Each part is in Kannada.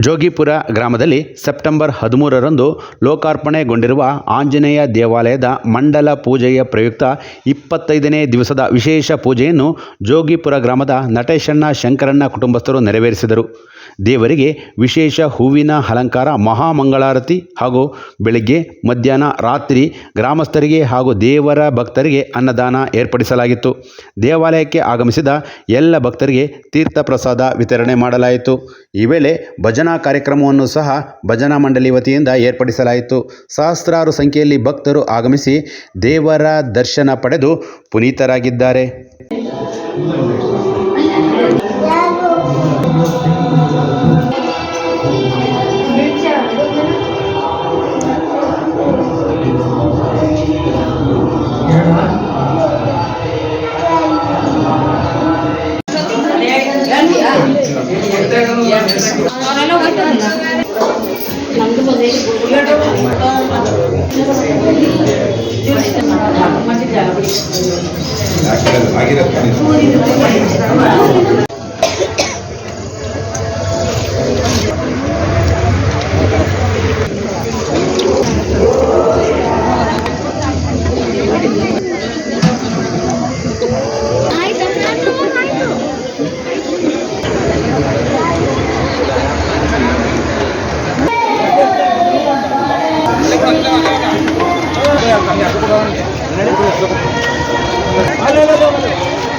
ಜೋಗಿಪುರ ಗ್ರಾಮದಲ್ಲಿ ಸೆಪ್ಟೆಂಬರ್ ಹದಿಮೂರರಂದು ಲೋಕಾರ್ಪಣೆಗೊಂಡಿರುವ ಆಂಜನೇಯ ದೇವಾಲಯದ ಮಂಡಲ ಪೂಜೆಯ ಪ್ರಯುಕ್ತ ಇಪ್ಪತ್ತೈದನೇ ದಿವಸದ ವಿಶೇಷ ಪೂಜೆಯನ್ನು ಜೋಗಿಪುರ ಗ್ರಾಮದ ನಟೇಶಣ್ಣ ಶಂಕರಣ್ಣ ಕುಟುಂಬಸ್ಥರು ನೆರವೇರಿಸಿದರು. ದೇವರಿಗೆ ವಿಶೇಷ ಹೂವಿನ ಅಲಂಕಾರ, ಮಹಾಮಂಗಳಾರತಿ ಹಾಗೂ ಬೆಳಗ್ಗೆ, ಮಧ್ಯಾಹ್ನ, ರಾತ್ರಿ ಗ್ರಾಮಸ್ಥರಿಗೆ ಹಾಗೂ ದೇವರ ಭಕ್ತರಿಗೆ ಅನ್ನದಾನ ಏರ್ಪಡಿಸಲಾಗಿತ್ತು. ದೇವಾಲಯಕ್ಕೆ ಆಗಮಿಸಿದ ಎಲ್ಲ ಭಕ್ತರಿಗೆ ತೀರ್ಥ ಪ್ರಸಾದ ವಿತರಣೆ ಮಾಡಲಾಯಿತು. ಈ ವೇಳೆ ಭಜನಾ ಕಾರ್ಯಕ್ರಮವನ್ನು ಸಹ ಭಜನಾ ಮಂಡಳಿ ವತಿಯಿಂದ ಏರ್ಪಡಿಸಲಾಯಿತು. ಸಹಸ್ರಾರು ಸಂಖ್ಯೆಯಲ್ಲಿ ಭಕ್ತರು ಆಗಮಿಸಿ ದೇವರ ದರ್ಶನ ಪಡೆದು ಪುನೀತರಾಗಿದ್ದಾರೆ. ಆಗಿರಪ್ಪ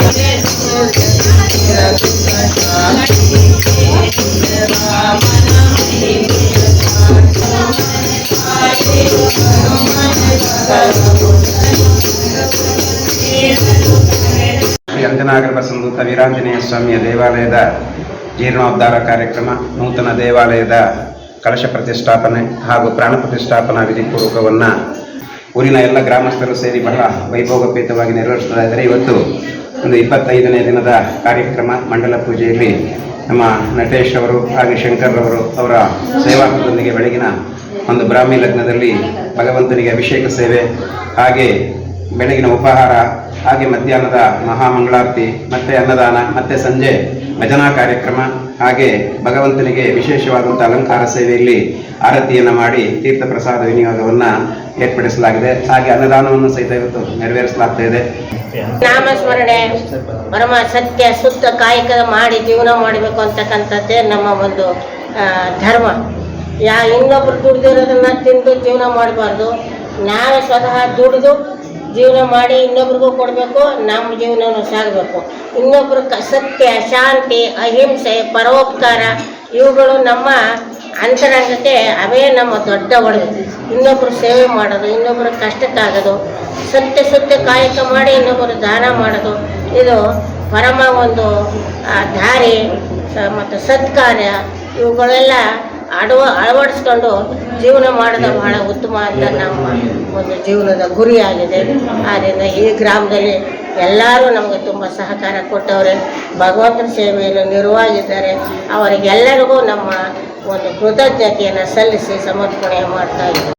Gracias. ಅಂಜನಾಗರ ಸಂದೂತ ವೀರಾಂಜನೇಯ ಸ್ವಾಮಿಯ ದೇವಾಲಯದ ಜೀರ್ಣೋದ್ಧಾರ ಕಾರ್ಯಕ್ರಮ, ನೂತನ ದೇವಾಲಯದ ಕಲಶ ಪ್ರತಿಷ್ಠಾಪನೆ ಹಾಗೂ ಪ್ರಾಣ ಪ್ರತಿಷ್ಠಾಪನಾ ವಿಧಿಪೂರ್ವಕವನ್ನು ಊರಿನ ಎಲ್ಲ ಗ್ರಾಮಸ್ಥರು ಸೇರಿ ಬಹಳ ವೈಭೋಗಪೇತವಾಗಿ ನೆರವೇರಿಸ್ತಾ ಇದ್ದಾರೆ. ಇವತ್ತು ಒಂದು ಇಪ್ಪತ್ತೈದನೇ ದಿನದ ಕಾರ್ಯಕ್ರಮ, ಮಂಡಲ ಪೂಜೆಯಲ್ಲಿ ನಮ್ಮ ನಟೇಶ್ ಅವರು ಹಾಗೆ ಶಂಕರ್ ಅವರು ಅವರ ಸೇವಾಕದೊಂದಿಗೆ ಬೆಳಗಿನ ಒಂದು ಬ್ರಾಹ್ಮಿ ಲಗ್ನದಲ್ಲಿ ಭಗವಂತನಿಗೆ ಅಭಿಷೇಕ ಸೇವೆ, ಹಾಗೆ ಬೆಳಗಿನ ಉಪಹಾರ ಹಾಗೆ ಮಧ್ಯಾಹ್ನದ ಮಹಾಮಂಗಳಾರತಿ, ಮತ್ತೆ ಅನ್ನದಾನ, ಮತ್ತೆ ಸಂಜೆ ಭಜನಾ ಕಾರ್ಯಕ್ರಮ, ಹಾಗೆ ಭಗವಂತನಿಗೆ ವಿಶೇಷವಾದಂಥ ಅಲಂಕಾರ ಸೇವೆಯಲ್ಲಿ ಆರತಿಯನ್ನು ಮಾಡಿ ತೀರ್ಥ ಪ್ರಸಾದ ವಿನಿಯೋಗವನ್ನು ಏರ್ಪಡಿಸಲಾಗಿದೆ. ಹಾಗೆ ಅನ್ನದಾನವನ್ನು ಸಹಿತ ಇವತ್ತು ನೆರವೇರಿಸಲಾಗ್ತಾ ಇದೆ. ನಾಮಸ್ಮರಣೆ, ಪರಮ ಸತ್ಯ, ಸುತ್ತ ಕಾಯಕ ಮಾಡಿ ಜೀವನ ಮಾಡಬೇಕು ಅಂತಕ್ಕಂಥದ್ದೇ ನಮ್ಮ ಒಂದು ಧರ್ಮ. ಯಾ, ಇನ್ನೊಬ್ರು ದುಡ್ದಿರೋದನ್ನ ತಿಂದು ಜೀವನ ಮಾಡಬಾರ್ದು. ನಾವೇ ಸ್ವತಃ ದುಡಿದು ಜೀವನ ಮಾಡಿ ಇನ್ನೊಬ್ರಿಗೂ ಕೊಡಬೇಕು, ನಮ್ಮ ಜೀವನವನ್ನು ಸಾಗಬೇಕು. ಇನ್ನೊಬ್ರು ಕ ಸತ್ಯ, ಶಾಂತಿ, ಅಹಿಂಸೆ, ಪರೋಪಕಾರ, ಇವುಗಳು ನಮ್ಮ ಅಂತರಂಗಕ್ಕೆ ಅವೇ ನಮ್ಮ ದೊಡ್ಡ ಒಡವೆ. ಇನ್ನೊಬ್ರು ಸೇವೆ ಮಾಡೋದು ಇನ್ನೊಬ್ಬರ ಕಷ್ಟಕ್ಕಾಗೋದು, ಸತ್ಯ ಸತ್ಯ ಕಾಯಕ ಮಾಡಿ ಇನ್ನೊಬ್ಬರು ದಾನ ಮಾಡೋದು, ಇದು ಪರಮ ಒಂದು ದಾರಿ ಮತ್ತು ಸತ್ಕಾರ್ಯ, ಇವುಗಳೆಲ್ಲ ಅಳವ ಅಳವಡಿಸ್ಕೊಂಡು ಜೀವನ ಮಾಡೋದು ಬಹಳ ಉತ್ತಮ ಅಂತ ನಮ್ಮ ಒಂದು ಜೀವನದ ಗುರಿಯಾಗಿದೆ. ಆದ್ದರಿಂದ ಈ ಗ್ರಾಮದಲ್ಲಿ ಎಲ್ಲರೂ ನಮಗೆ ತುಂಬ ಸಹಕಾರ ಕೊಟ್ಟವ್ರೆ. ಭಗವಂತನ ಸೇವೆಯಲ್ಲಿ ನಿರ್ವಾಗಿದ್ದಾರೆ ಅವರಿಗೆಲ್ಲರಿಗೂ ನಮ್ಮ ಒಂದು ಕೃತಜ್ಞತೆಯನ್ನು ಸಲ್ಲಿಸಿ ಸಮರ್ಪಣೆ ಮಾಡ್ತಾ ಇದ್ದೀವಿ.